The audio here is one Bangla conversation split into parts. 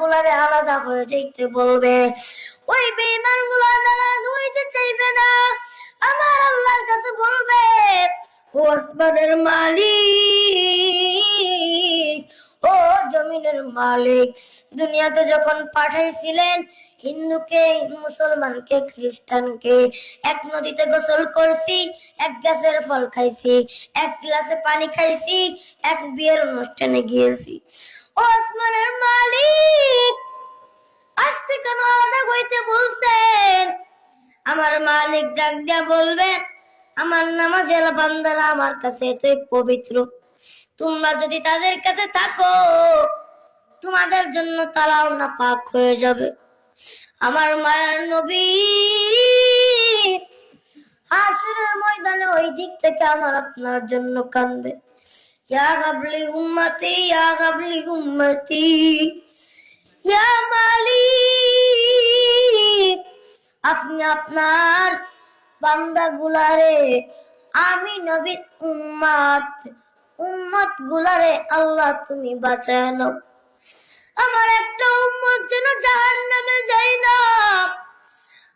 গুলারে আলাদা হয়ে যেতে বলবে। ওই দ্বারা চাইবে না। আমার আল্লাহর কাছে বলবে ও মালিক, ও জমিনের মালিক, দুনিয়াতে যখন পাঠাইছিলেন হিন্দুকে, মুসলমানকে, খ্রিস্টানকে। এক নদীতে গোসল করছি, এক গাছের ফল খাইছি, এক গ্লাসে পানি খাইছি, এক বিয়ের অনুষ্ঠানে গিয়েছি। ও আসমানের মালিক আজকে কেন আলাদা হইতে বলছেন, আমার মালিক ডাক দিয়া বলবে, আমার নামাজের বান্দারা আমার কাছে এতই পবিত্র। তোমরা যদি তাদের কাছে থাকো, তোমাদের জন্য তারাও না পাক হয়ে যাবে। আমার মায়ের নবী। হাসুরের ময়দানে ওই দিক থেকে আমার আপনার জন্য কানবে ইয়া গাবলি উম্মতি, ইয়া গাবলি উম্মতি। ইয়া মালিক, আপনি আপনার বান্দা আমি নবীর উম্মাত। উম্মত গুলারে আল্লাহ তুমি বাঁচায় নাও। আমার একটা উম্মত যেন জাহান নামে যায় না।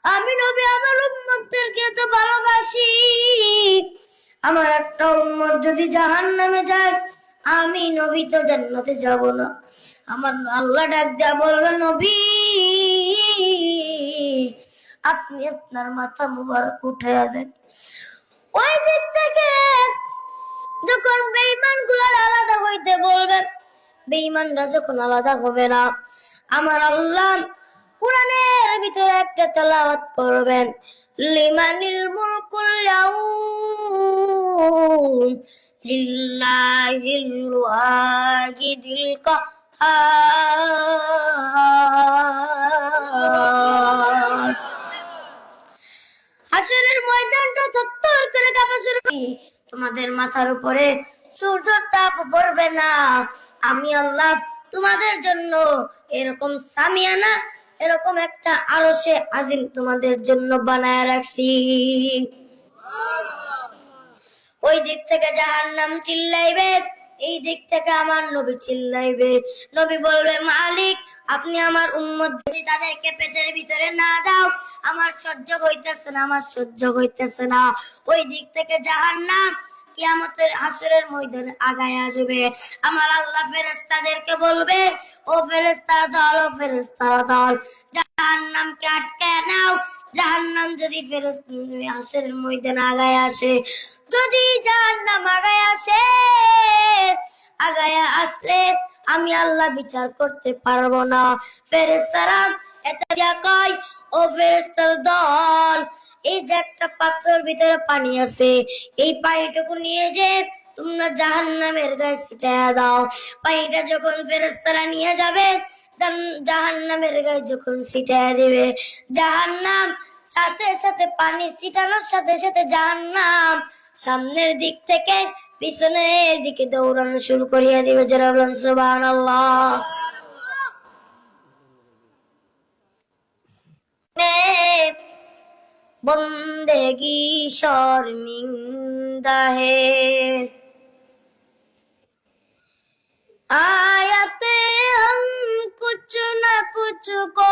আমি নবী, আমার উম্মতদেরকে তো ভালোবাসি। আমার একটা উম্মত যদি জাহান নামে যায়, আমি নবী তো জান্নাতে যাব না। আমার আল্লাহ ডাক দেয়া বলবে, নবী, আপনি আপনার মাথা মুবারক উঠাইয়া দেন। ওই দিক থেকে যখন বেঈমানগুলার আলাদা হইতে বলবেন বেঈমানরা যখন আলাদা হবে না। আমার আল্লাহ কোরআনের ভিতরে একটা তেলাওয়াত করবেন, লিমানিল মুলকুল ইয়াউম লিল্লাহিল ওয়াহিদিল কাহার। হাসরের ময়দানটা থরথর করে কাঁপা শুরু তোমাদের মাথার উপরে সূর্য তাপ পড়বে না। আমি আল্লাহ তোমাদের জন্য এরকম সামিয়ানা, এরকম একটা আরশে আজিম তোমাদের জন্য বানায় রাখছি। ওই দিক থেকে জাহান্নাম চিল্লাইবে, এই দিক থেকে আমার নবী চিল্লাইবে। নবী বলবে, মালিক, আপনি আমার উম্মত যদি তাদেরকে পেটের ভিতরে না দাও, আমার সহ্য হইতেছে না, আমার সহ্য হইতেছে না। ওই দিক থেকে জাহান্নাম কিয়ামতের হাসরের ময়দানে আগায় আসবে আমার আল্লাহ ফেরেশতাদেরকে বলবে, ও ফেরেশতার দল, ও ফেরেশতার দল, জাহান্নামকে নাও। জাহান্নাম যদি হাসরের ময়দানে আগায় আসে, যদি জাহান্নাম আগায় আসে, আগায় আসলে আমি আল্লাহ বিচার করতে পারব না। ফেরেশতারা এটা কয়, ও ফেরেস্তার দল এই যে একটা পাত্রের ভিতরে পানি আছে, এই পানিটুকু নিয়ে যে তোমরা জাহান্নামের গায়ে ছিটাইয়া দাও। পানিটা যখন ফেরেশতারা নিয়ে যাবে জাহান্নামের গায়ে যখন ছিটাইয়া দিবে, জাহান্নাম সাথে সাথে পানি ছিটানোর সাথে সাথে জাহান নাম সামনের দিক থেকে পিছনের দিকে দৌড়ানো শুরু করিয়া দিবে। যারা বলেন, সুবহানাল্লাহ। बंदगी शर्मिंदा है आयते हम कुछ न कुछ को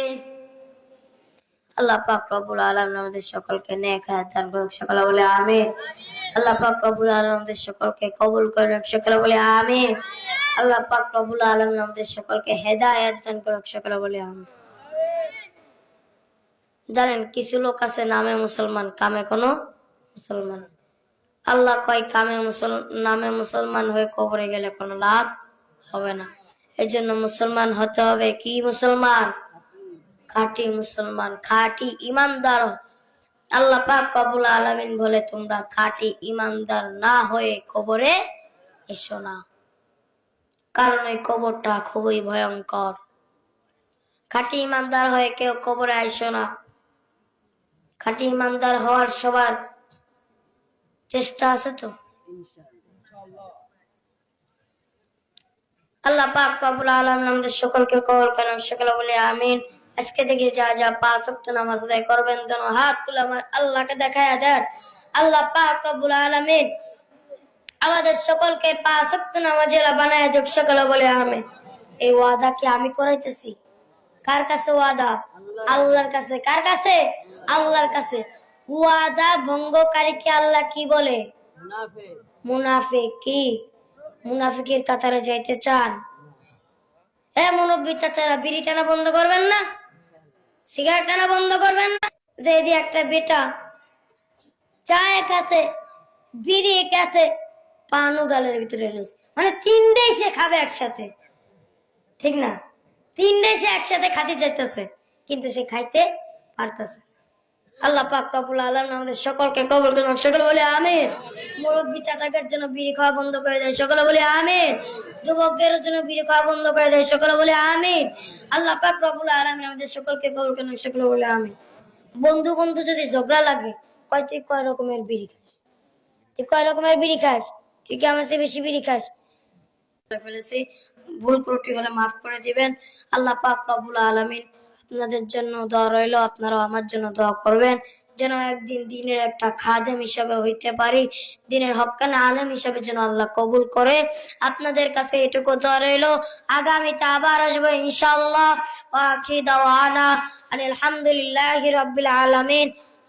আল্লাহ পাক আমাদের সকলকে করুক বলে আল্লাহ পাক আমাদের সকলকে কবুল করুক বলে আল্লাহ পাক আমাদের সকলকে দান করুক বলে জানেন, কিছু লোক আছে নামে মুসলমান, কামে কোনো মুসলমান। আল্লাহ কয় কামে মুসল, নামে মুসলমান হয়ে কবরে গেলে কোনো লাভ হবে না। এই জন্য মুসলমান হতে হবে কি মুসলমান? খাঁটি মুসলমান, খাঁটি ইমানদার। আল্লাহ পাক বাবুল আলামিন বলে, তোমরা খাঁটি ইমানদার না হয়ে কবরে এসো না। কারণ এই কবরটা খুবই ভয়ঙ্কর। খাঁটি ইমানদার হয়ে কেউ কবরে আইসো না। খাঁটি ইমানদার হওয়ার সবার চেষ্টা আছে তো? আল্লাহ পাক বাবুল আলম আমাদের সকলকে কবর করেন, সকলে বলে, আমিন। আজকে থেকে যা যা পাঁচ ওয়াক্ত নামাজ আদায় করবেন, যেন হাত তুলে আমার আল্লাহকে দেখায় দেন। আল্লাহ পাক রব্বুল আলামিন আমাদের সকলকে পাঁচ ওয়াক্ত নামাজেরা বানায় যোগ সকলে বলে আমিন। এই ওয়াদা কি আমি করাইতেছি? কার কাছে ওয়াদা? আল্লাহর কাছে। কার কাছে? আল্লাহর কাছে। ওয়াদা ভঙ্গকারীকে আল্লাহ কি বলে? মুনাফিক। কি? মুনাফিকের কাতারে যাইতে চান? এ মুরব্বী চাচারা, বিড়ি টানা বন্ধ করবেন না? সিগারেট টানা বন্ধ করবেন না, যে দিয়ে একটা বেটা চায় কাছে বিড়ি কাছে পানু গালের ভিতরে রয়েছে মানে তিনটেই সে খাবে একসাথে। ঠিক না? তিনটে সে একসাথে খাতে চাইতেছে কিন্তু সে খাইতে পারতেছে আল্লাহ পাক রব্বুল আলামিন আমাদের সকলকে কবুল করুন। সকলে বলে আমিন। মুরব্বী চাচাকের জন্য বিড়ি খাওয়া বন্ধ করে দেয় সকলে বলে আমিন। যুবকদের জন্য বিড়ি খাওয়া বন্ধ করে দেয়। সকলে বলে, আমিন। আল্লাহ পাক রব্বুল আলামিন আমাদের সকলকে কবুল কেন সকলে বলে, আমিন। বন্ধু বন্ধু যদি ঝগড়া লাগে, কয়, তুই কয় রকমের বিড়ি খাস? তুই কয় রকমের বিড়ি খাস? তুই কি আমার বেশি বিড়ি খাস? ফেলেছি। ভুল ত্রুটি হলে মাফ করে দিবেন। আল্লাহ পাক প্রবুল আলামিন আপনাদের জন্য দোয়া রইল, আপনারাও আমার জন্য দোয়া করবেন, যেন একদিন দিনের একটা খাদেম হিসাবে হইতে পারি, দিনের হক্কানা আলেম হিসাবে যেন আল্লাহ কবুল করে। আপনাদের কাছে এটুকু দোয়া রইল, আগামীতে আবার আসব দাওয়ানা, আলহামদুলিল্লাহি রাব্বিল আলামিন।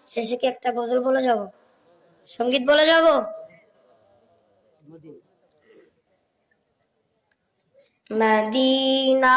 শেষে কি একটা গজল বলে যাব? সংগীত বলে যাব? মদিনা।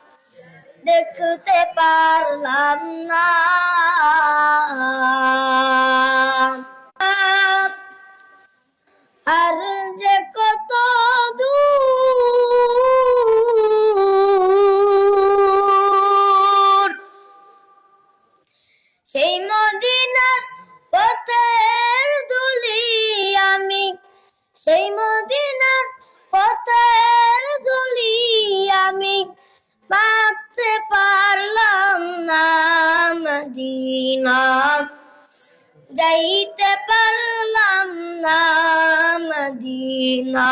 দেখতে পারলাম না। আর যে কত দূর, সেই মদিনার পথের দুলি আমি, সেই মদিনার পথের দুলি আমি পাতে পারলাম না মদিনা। যাইতে পারলাম না মদিনা।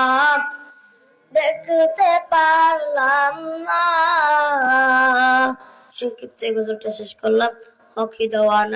দেখতে পারলাম না। সংক্ষিপ্ত গজলটা শেষ করলাম। হকি দেওয়ান